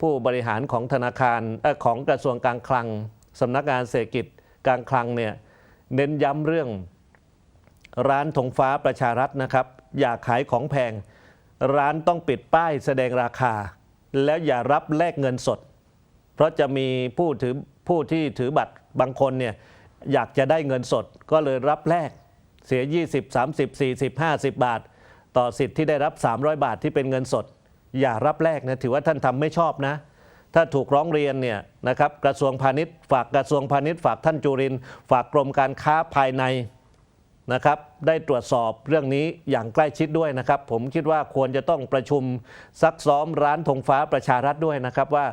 ผู้บริหารของธนาคารอของกระทรวงการคลังสำนักงานเศรษฐกิจการคลังเนี่ยเน้นย้ำเรื่องร้านธงฟ้าประชารัฐนะครับ อย่าขายของแพง ร้านต้องปิดป้ายแสดงราคา แล้วอย่ารับแลกเงินสด เพราะจะมีผู้ถือผู้ที่ถือบัตรบางคนเนี่ยอยากจะได้เงินสดก็เลยรับแลกเสีย 20 30 40 50 บาท ต่อสิทธิ์ที่ได้รับ 300 บาทที่เป็นเงินสด อย่ารับแลกนะถือว่าท่านทำไม่ชอบนะ ถ้าถูกร้องเรียนเนี่ยนะครับกระทรวงพาณิชย์ฝากกระทรวงพาณิชย์ฝากท่านจุรินฝากกรมการค้าภายในนะครับได้ตรวจสอบเรื่องนี้อย่างใกล้ชิดด้วยนะครับ ผมคิดว่าควรจะต้องประชุมซักซ้อมร้านธงฟ้าประชารัฐด้วยนะครับว่า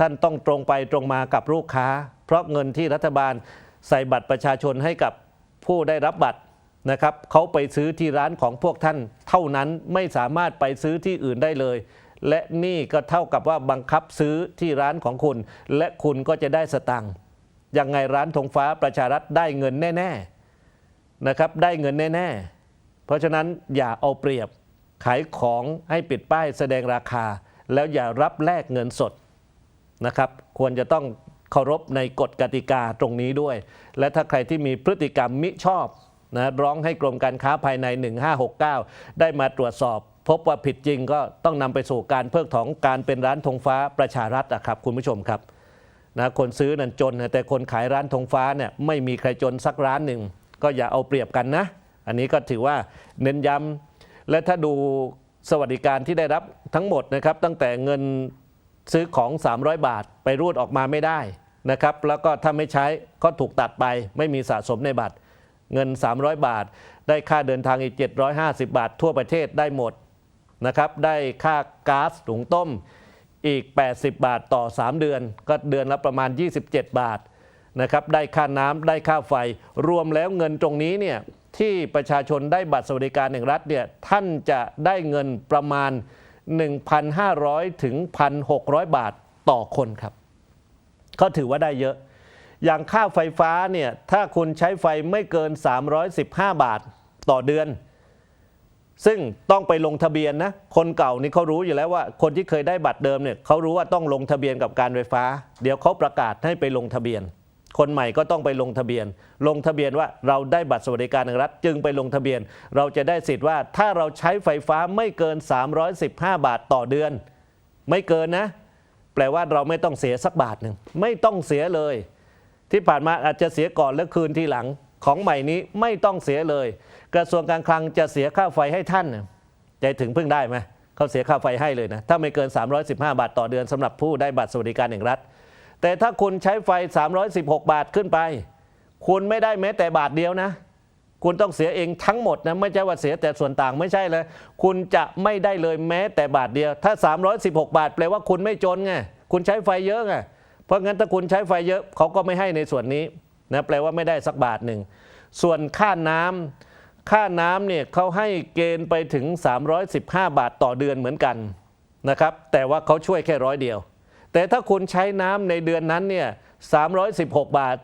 ท่านต้องตรงไปตรงมากับลูกค้า เพราะเงินที่รัฐบาลใส่บัตรประชาชนให้กับผู้ได้รับบัตรนะครับเขาไปซื้อที่ร้านของพวกท่านเท่านั้นไม่สามารถไปซื้อที่อื่นได้เลย และนี่ก็เท่ากับว่าบังคับซื้อที่ร้านของคุณ และคุณก็จะได้สตังค์ยังไงร้านธงฟ้าประชารัฐได้เงินแน่ ๆนะครับได้เงินแน่ ๆ เพราะฉะนั้นอย่าเอาเปรียบขายของให้ปิดป้ายแสดงราคา แล้วอย่ารับแลกเงินสดนะครับควรจะต้องเคารพในกฎกติกาตรงนี้ด้วย และถ้าใครที่มีพฤติกรรมมิชอบนะร้องให้กรมการค้าภายใน 1569 ได้มาตรวจสอบ พบว่าผิดจริงก็ต้องนำไปสู่การเพิกถอนการเป็นร้านธงฟ้าประชารัฐอะครับคุณผู้ชมครับนะคนซื้อนั่นจนแต่คนขายร้านธงฟ้าเนี่ยไม่มีใครจนสักร้านหนึ่งก็อย่าเอาเปรียบกันนะ อันนี้ก็ถือว่าเน้นย้ำและถ้าดูสวัสดิการที่ได้รับทั้งหมดนะครับตั้งแต่เงินซื้อของ 300 บาทไปรูดออกมาไม่ได้นะครับแล้วก็ถ้าไม่ใช้ก็ถูกตัดไปไม่มีสะสมในบัตรเงิน 300 บาท ได้ค่าเดินทางอีก 750 บาท ทั่วประเทศได้หมด นะครับได้ค่าก๊าซถุงต้มอีก 80 บาทต่อ 3 เดือน ก็เดือนละประมาณ 27 บาทนะครับได้ค่าน้ำได้ค่าไฟ รวมแล้วเงินตรงนี้เนี่ยที่ประชาชนได้บัตรสวัสดิการแห่งรัฐเนี่ยท่านจะได้เงินประมาณ 1,500 ถึง 1,600 บาทต่อคนครับ ก็ถือว่าได้เยอะ อย่างค่าไฟฟ้าเนี่ยถ้าคุณใช้ไฟไม่เกิน 315 บาทต่อเดือน ซึ่งต้องไปลงทะเบียนนะ คนเก่านี่เขารู้อยู่แล้วว่า คนที่เคยได้บัตรเดิมเนี่ยเขารู้ว่าต้องลงทะเบียนกับการไฟฟ้า เดี๋ยวเขาประกาศให้ไปลงทะเบียน คนใหม่ก็ต้องไปลงทะเบียน ลงทะเบียนว่าเราได้บัตรสวัสดิการแห่งรัฐ จึงไปลงทะเบียน เราจะได้สิทธิ์ว่าถ้าเราใช้ไฟฟ้าไม่เกิน 315 บาทต่อเดือน ไม่เกินนะ แปลว่าเราไม่ต้องเสียสักบาทหนึ่งไม่ต้องเสียเลย ที่ผ่านมาอาจจะเสียก่อนแล้วคืนทีหลัง ของใหม่นี้ไม่ต้องเสียเลย กระทรวงการคลังจะเสียค่าไฟให้ท่านใจถึงเพึ่งได้ไหมเขาเสียค่าไฟให้เลยนะถ้าไม่เกิน 315 บาทต่อเดือนสำหรับผู้ได้บัตรสวัสดิการแห่งรัฐ แต่ถ้าคุณใช้ไฟ 316 บาทขึ้นไป คุณไม่ได้แม้แต่บาทเดียวนะคุณต้องเสียเองทั้งหมดนะไม่ใช่ว่าเสียแต่ส่วนต่างไม่ใช่เลย คุณจะไม่ได้เลยแม้แต่บาทเดียว ถ้า 316 บาทแปลว่าคุณไม่จนไงคุณใช้ไฟเยอะไงเพราะงั้นถ้าคุณใช้ไฟเยอะเขาก็ไม่ให้ในส่วนนี้ นะแปลว่าไม่ได้สักบาทหนึ่ง ส่วนค่าน้ำค่าน้ำเนี่ยเขาให้เกณฑ์ไปถึง 315 บาทต่อเดือนเหมือนกันนะครับ แต่ว่าเขาช่วยแค่ร้อยเดียว แต่ถ้าคุณใช้น้ำในเดือนนั้นเนี่ย316 บาท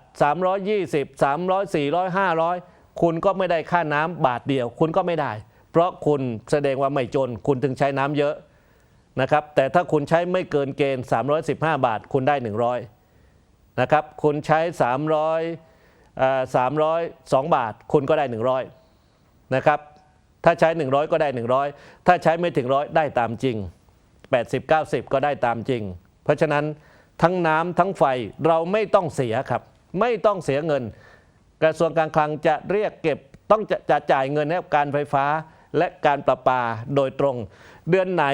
320 300 400 500 คุณก็ไม่ได้ค่าน้ำบาทเดียว คุณก็ไม่ได้ เพราะคุณแสดงว่าไม่จน คุณถึงใช้น้ำเยอะนะครับ แต่ถ้าคุณใช้ไม่เกินเกณฑ์ 315 บาท คุณได้ 100 นะครับคุณใช้ 300เอ่อ302 บาท คุณก็ได้ 100นะครับถ้าใช้ 100 ก็ได้ 100 ถ้าใช้ไม่ถึงร้อยได้ตามจริง 80 90 ก็ได้ตามจริง เพราะฉะนั้นทั้งน้ำทั้งไฟเราไม่ต้องเสียครับ ไม่ต้องเสียเงิน กระทรวงการคลังจะเรียกเก็บต้องจะจะจ่ายเงินให้กับการไฟฟ้าและการประปาโดยตรง เดือนไหน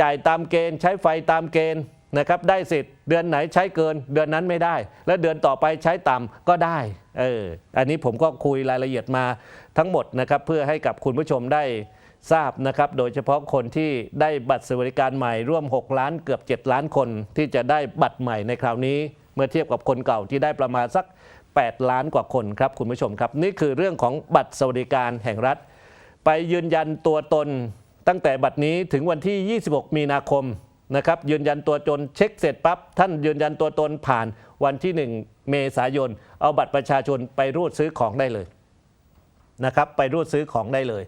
จ่ายตามเกณฑ์ ใช้ไฟตามเกณฑ์ นะครับได้สิทธิ์เดือนไหนใช้เกินเดือนนั้นไม่ได้ และเดือนต่อไปใช้ต่ำก็ได้เอออันนี้ผมก็คุยรายละเอียดมาทั้งหมดนะครับเพื่อให้กับคุณผู้ชมได้ทราบนะครับโดยเฉพาะคนที่ได้บัตรสวัสดิการใหม่ร่วม 6 ล้านเกือบ 7 ล้านคนที่จะได้บัตรใหม่ในคราวนี้ เมื่อเทียบกับคนเก่าที่ได้ประมาณสัก 8 ล้านกว่าคนครับคุณผู้ชมครับ นี่คือเรื่องของบัตรสวัสดิการแห่งรัฐ ไปยืนยันตัวตนตั้งแต่บัตรนี้ถึงวันที่ 26 มีนาคม นะครับยืนยันตัวตนเช็คเสร็จปั๊บท่านยืนยันตัวตนผ่านวันที่ 1 เมษายน เอาบัตรประชาชนไปรูดซื้อของได้เลยนะครับไปรูดซื้อของได้เลย